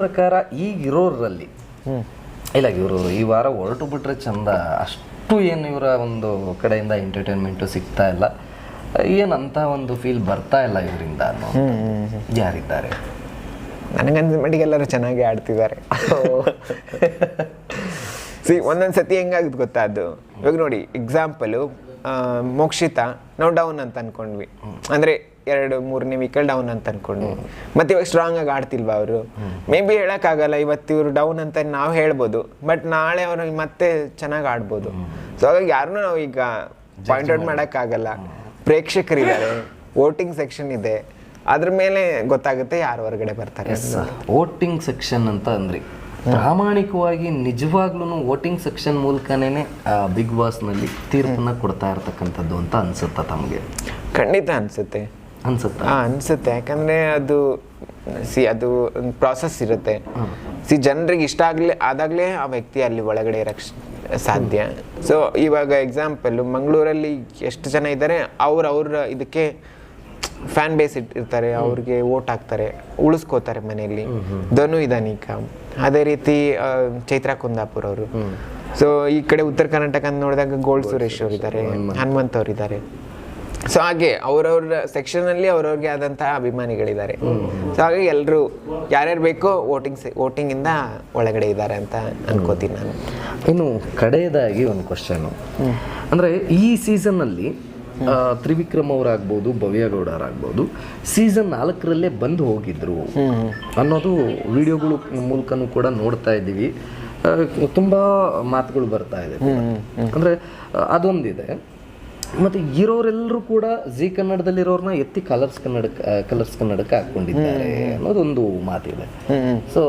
ಪ್ರಕಾರ ಈಗಿರೋರಲ್ಲಿ ಇಲ್ಲ ಇವರು ಈ ವಾರ ಹೊರಟು ಬಿಟ್ರೆ ಚಂದ. ಅಷ್ಟು ಏನು ಇವರ ಒಂದು ಕಡೆಯಿಂದ ಎಂಟರ್ಟೈನ್ಮೆಂಟು ಸಿಗ್ತಾ ಇಲ್ಲ. ಏನಂತ ಒಂದು ಫೀಲ್ ಬರ್ತಾ ಇಲ್ಲ ಇವರಿಂದ ಯಾರಿದ್ದಾರೆ? ನನಗನ್ಸ ಮಟ್ಟಿಗೆ ಎಲ್ಲರೂ ಚೆನ್ನಾಗಿ ಆಡ್ತಿದ್ದಾರೆ. ಸಿ ಒಂದೊಂದು ಸತಿ ಹೆಂಗಾಗುತ್ತೆ ಗೊತ್ತಾ ಅದು? ಇವಾಗ ನೋಡಿ ಎಕ್ಸಾಂಪಲು ಮೋಕ್ಷಿತ ನಾವು ಡೌನ್ ಅಂತ ಅನ್ಕೊಂಡ್ವಿ. ಅಂದ್ರೆ ಎರಡು ಮೂರನೇ ವೀಕಲ್ ಡೌನ್ ಅಂತ ಅನ್ಕೊಂಡು. ಮತ್ತೆ ಇವಾಗ ಸ್ಟ್ರಾಂಗ್ ಆಗಿ ಆಡ್ತಿಲ್ವಾ ಅವರು? ಮೇ ಬಿ ಹೇಳಕ್ಕಾಗಲ್ಲ ಇವತ್ತು ಇವರು ಡೌನ್ ಅಂತ ನಾವು ಹೇಳ್ಬೋದು. ಬಟ್ ನಾಳೆ ಅವರು ಮತ್ತೆ ಚೆನ್ನಾಗಿ ಆಡ್ಬೋದು. ಸೊ ಹಾಗಾಗಿ ಯಾರನ್ನೂ ನಾವು ಈಗ ಪಾಯಿಂಟ್ ಔಟ್ ಮಾಡೋಕ್ಕಾಗಲ್ಲ. ಪ್ರೇಕ್ಷಕರಿದ್ದಾರೆ ವೋಟಿಂಗ್ ಸೆಕ್ಷನ್ ಇದೆ. ಅದ್ರ ಮೇಲೆ ಗೊತ್ತಾಗುತ್ತೆ ಯಾರು ಹೊರಗಡೆ ಬರ್ತಾರೆ ವೋಟಿಂಗ್ ಸೆಕ್ಷನ್ ಅಂತ ಅಂದ್ರಿ ಪ್ರಾಮಾಣಿಕವಾಗಿ ನಿಜವಾಗ್ಲೂ ವೋಟಿಂಗ್ ಸೆಕ್ಷನ್ ಮೂಲಕನೇ ಬಿಗ್ ಬಾಸ್ನಲ್ಲಿ ತೀರ್ಪನ್ನ ಕೊಡ್ತಾ ಇರ್ತಕ್ಕಂಥದ್ದು ಅಂತ ಅನ್ಸುತ್ತಾ ತಮಗೆ? ಖಂಡಿತ ಅನ್ಸುತ್ತೆ. ಅನ್ಸುತ್ತಾ? ಯಾಕಂದ್ರೆ ಅದು ಸಿ ಅದು ಒಂದು ಪ್ರಾಸೆಸ್ ಇರುತ್ತೆ ಸಿ ಜನರಿಗೆ ಇಷ್ಟ ಆಗ್ಲಿ ಆದಾಗ್ಲೇ ಆ ವ್ಯಕ್ತಿ ಅಲ್ಲಿ ಒಳಗಡೆ ಇರಕ್ ಸಾಧ್ಯ. ಸೊ ಇವಾಗ ಎಕ್ಸಾಂಪಲ್ ಮಂಗಳೂರಲ್ಲಿ ಎಷ್ಟು ಜನ ಇದ್ದಾರೆ ಅವ್ರ ಅವ್ರ ಇದಕ್ಕೆ ಫ್ಯಾನ್ ಬೇಸ್ ಇಟ್ಟಿರ್ತಾರೆ ಅವ್ರಿಗೆ ವೋಟ್ ಹಾಕ್ತಾರೆ. ಉಳಿಸ್ಕೋತಾರೆ ಮನೆಯಲ್ಲಿ. ಧನು ಇದಾನೀಗ. ಅದೇ ರೀತಿ ಚೈತ್ರಾ ಕುಂದಾಪುರ್ ಅವರು. ಸೊ ಈ ಕಡೆ ಉತ್ತರ ಕರ್ನಾಟಕ ನೋಡಿದಾಗ ಗೋಲ್ಡ್ ಸುರೇಶ್ ಅವರು ಇದ್ದಾರೆ ಹನುಮಂತ್ ಅವ್ರು ಇದ್ದಾರೆ ಸೊ ಹಾಗೆ ಅವರವ್ರ ಸೆಕ್ಷನ್ ಅಲ್ಲಿ ಅವ್ರವ್ರಿಗೆ ಆದಂತಹ ಅಭಿಮಾನಿಗಳಿದ್ದಾರೆ. ಸೊ ಹಾಗೆ ಎಲ್ಲರೂ ಯಾರ್ಯಾರು ಬೇಕೋ ವೋಟಿಂಗ್ ಇಂದ ಒಳಗಡೆ ಇದ್ದಾರೆ ಅಂತ ಅನ್ಕೋತೀನಿ ನಾನು. ಇನ್ನು ಕಡೆಯದಾಗಿ ಒಂದು ಕ್ವಶನು ಅಂದರೆ ಈ ಸೀಸನ್ನಲ್ಲಿ ತ್ರಿವಿಕ್ರಮ್ ಅವರಾಗ್ಬೋದು ಭವ್ಯ ಗೌಡರಾಗ್ಬೋದು ಸೀಸನ್ ನಾಲ್ಕರಲ್ಲೇ ಬಂದು ಹೋಗಿದ್ರು ಅನ್ನೋದು ವಿಡಿಯೋಗಳು ಮೂಲಕನೂ ಕೂಡ ನೋಡ್ತಾ ಇದ್ದೀವಿ. ತುಂಬ ಮಾತುಗಳು ಬರ್ತಾ ಇದೆ ಅಂದರೆ ಅದೊಂದಿದೆ. ಮತ್ತು ಇರೋರೆಲ್ಲರೂ ಕೂಡ ಜಿ ಕನ್ನಡದಲ್ಲಿರೋರ್ನ ಎತ್ತಿ ಕಲರ್ಸ್ ಕನ್ನಡಕ್ಕೆ ಕಲರ್ಸ್ ಕನ್ನಡಕ್ಕೆ ಹಾಕೊಂಡಿದ್ದಾರೆ ಅನ್ನೋದೊಂದು ಮಾತಿದೆ. ಸೊ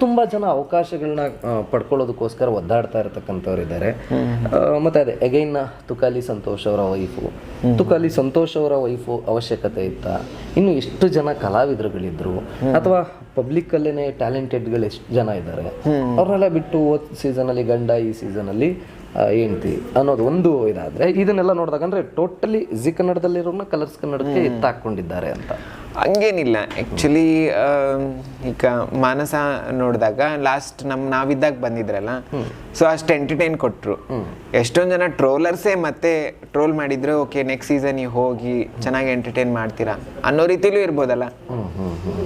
ತುಂಬಾ ಜನ ಅವಕಾಶಗಳನ್ನ ಪಡ್ಕೊಳ್ಳೋದಕ್ಕೋಸ್ಕರ ಒದ್ದಾಡ್ತಾ ಇರತಕ್ಕಂಥವ್ರು ಇದ್ದಾರೆ ಮತ್ತೆ ಅದೇ ಅಗೈನ್ ತುಕಾಲಿ ಸಂತೋಷ್ ಅವರ ವೈಫು. ತುಕಾಲಿ ಸಂತೋಷ್ ಅವರ ವೈಫು ಅವಶ್ಯಕತೆ ಇತ್ತ. ಇನ್ನು ಎಷ್ಟು ಜನ ಕಲಾವಿದರುಗಳಿದ್ರು ಅಥವಾ ಪಬ್ಲಿಕ್ ಅಲ್ಲೇನೆ ಟ್ಯಾಲೆಂಟೆಡ್ಗಳು ಎಷ್ಟು ಜನ ಇದ್ದಾರೆ ಅವ್ರನ್ನೆಲ್ಲ ಬಿಟ್ಟು ಹೋದ್ ಸೀಸನಲ್ಲಿ ಗಂಡ ಈ ಸೀಸನಲ್ಲಿ ಹೆಂಡ್ತಿ ಅನ್ನೋದು ಒಂದು ಇದಾದ್ರೆ ಇದನ್ನೆಲ್ಲ ನೋಡಿದಾಗ ಅಂದ್ರೆ ಟೋಟಲಿ ಜಿ ಕನ್ನಡದಲ್ಲಿರೋರ್ನ ಕಲರ್ಸ್ ಕನ್ನಡಕ್ಕೆ ಎತ್ತಾಕೊಂಡಿದ್ದಾರೆ ಅಂತ. ಹಂಗೇನಿಲ್ಲ. ಆ್ಯಕ್ಚುಲಿ ಈಗ ಮಾನಸ ನೋಡಿದಾಗ ಲಾಸ್ಟ್ ನಮ್ಮ ನಾವಿದ್ದಾಗ ಬಂದಿದ್ರಲ್ಲ ಸೊ ಅಷ್ಟು ಎಂಟರ್ಟೈನ್ ಕೊಟ್ರು. ಎಷ್ಟೊಂದು ಜನ ಟ್ರೋಲರ್ಸೇ ಮತ್ತೆ ಟ್ರೋಲ್ ಮಾಡಿದ್ರೆ ಓಕೆ ನೆಕ್ಸ್ಟ್ ಸೀಸನ್ ನೀವು ಹೋಗಿ ಚೆನ್ನಾಗಿ ಎಂಟರ್ಟೈನ್ ಮಾಡ್ತೀರಾ ಅನ್ನೋ ರೀತಿಲೂ ಇರ್ಬೋದಲ್ಲ.